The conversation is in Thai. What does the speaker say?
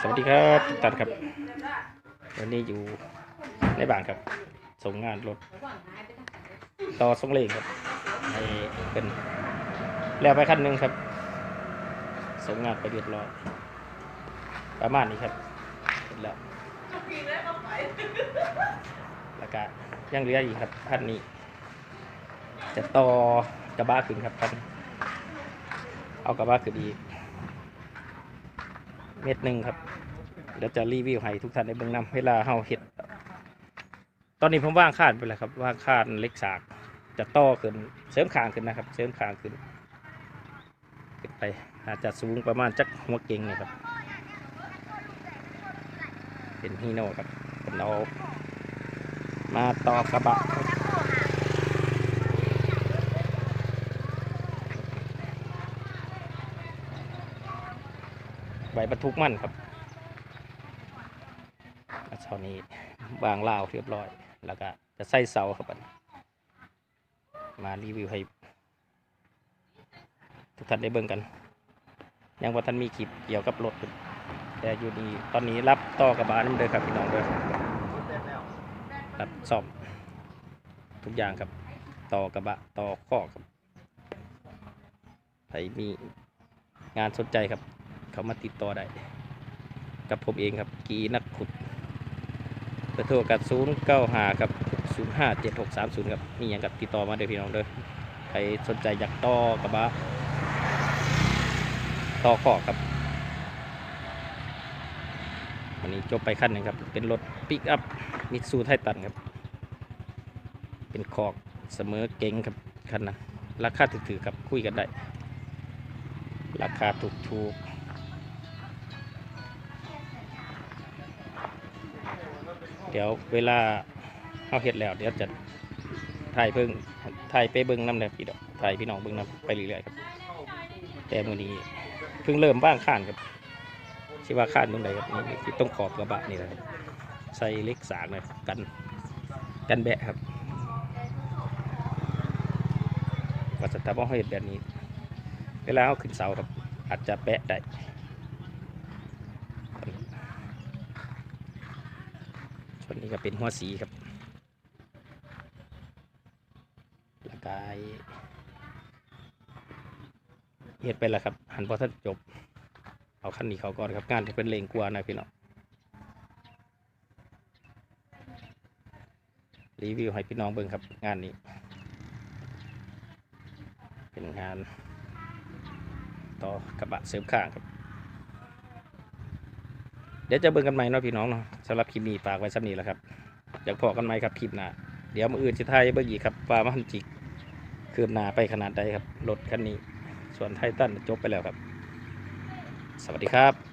สวัสดีครับทุกท่านครับ วันนี้อยู่ในบ้านครับ ส่งงานรถ ต่อส่งเลงครับให้เป็นแล้วไปคันหนึ่งครับ ส่งงานไปเรียบร้อยประมาณนี้ครับเสร็จแล้วแล้วก็ยังเหลืออีกครับคันนี้ จะต่อกระบะขึ้นครับคันเอากระบะขึ้นอีก เม็ดหนึ่งครับเดี๋ยวจะรีวิวให้ทุกท่านได้เบิ่งนำเวลาเฮาเฮ็ด ตอนนี้ผมว่างคาดไปแล้วครับว่างคาดเล็กสากจะต่อขึ้นเสริมคางขึ้นนะครับ เสริมคางขึ้นขึ้นไปอาจจะสูงประมาณจักหัวเก่งนะครับ เป็นฮีโน่ครับเป็นเอามาต่อกระบะ ครับรรทุกมันครับแล้วเช้านี้วางราวเรียบร้อย แล้วก็จะใส่เสาครับอันมารีวิวให้ทุกท่านได้เบิ่งกัน ยังว่าท่านมีคลิปเกี่ยวกับรถอยู่แต่อยู่นี่ตอนนี้รับต่อกระบะนั่นเลยครับพี่น้องเด้อรับซ่อมทุกอย่างครับต่อกระบะต่อข้อครับใครมีงานสนใจครับ เขามาติดต่อได้ กับผมเองครับกีนักขุดเบอร์โทรกับศูนย์เก้าหากับศูนย์ห้าเจ็ดหกสามศูนย์ครับนี่ยังกับติดต่อมาเด้อพี่น้องเด้อใครสนใจอยากต่อกระบะต่อข้อครับวันนี้จบไปขั้นหนึ่งครับ เป็นรถปิกอัพมิตซูไททันครับ เป็นคอกเสมอเก่งครับคันนั้นราคาถือๆครับคุยกันได้ ราคาถูกๆ เดี๋ยวเวลาเอาเห็ดแล้ว เดี๋ยวจะถ่ายเพิ่งถ่ายไปเบิ้งน้ำเลยพี่ดอกถ่ายพี่น้องเบิ้งน้ำไปเรื่อยๆครับ แต่มือนี้เพิ่งเริ่มบ้างข้านครับชิว่าข้านตรงไหนครับนี่คือต้องขอบกระบะนี่แหละใส่เล็กสากหน่อยกันกันแบะครับว่าจะทำเอาเห็ดแบบนี้ เวลาเอาขึ้นเสาครับอาจจะแปะได้ ส่วนนี้ก็เป็นหัวสีครับแล้วกายเฮ็ดไปแล้วครับ หันพอท่านจบ เอาขั้นนี้เขาก่อนครับงานที่เป็นเลงกลัวนะพี่น้องรีวิวให้พี่น้องเบิ่งครับ งานนี้ เป็นงาน ต่อกระบะเสริมข้างครับ เดี๋ยวจะเบิ่งกันใหม่เนาะพี่น้องเนาะสำหรับคลิปนี้ฝากไว้สักนี้แล้วครับอยากพอกันไหมครับคลิปหน้าเดี๋ยวมืออื่นจะทายเบิ่งอีกครับว่ามันจิกคืบหน้าไปขนาดใดครับรถคันนี้ ส่วนไททันจบไปแล้วครับ สวัสดีครับ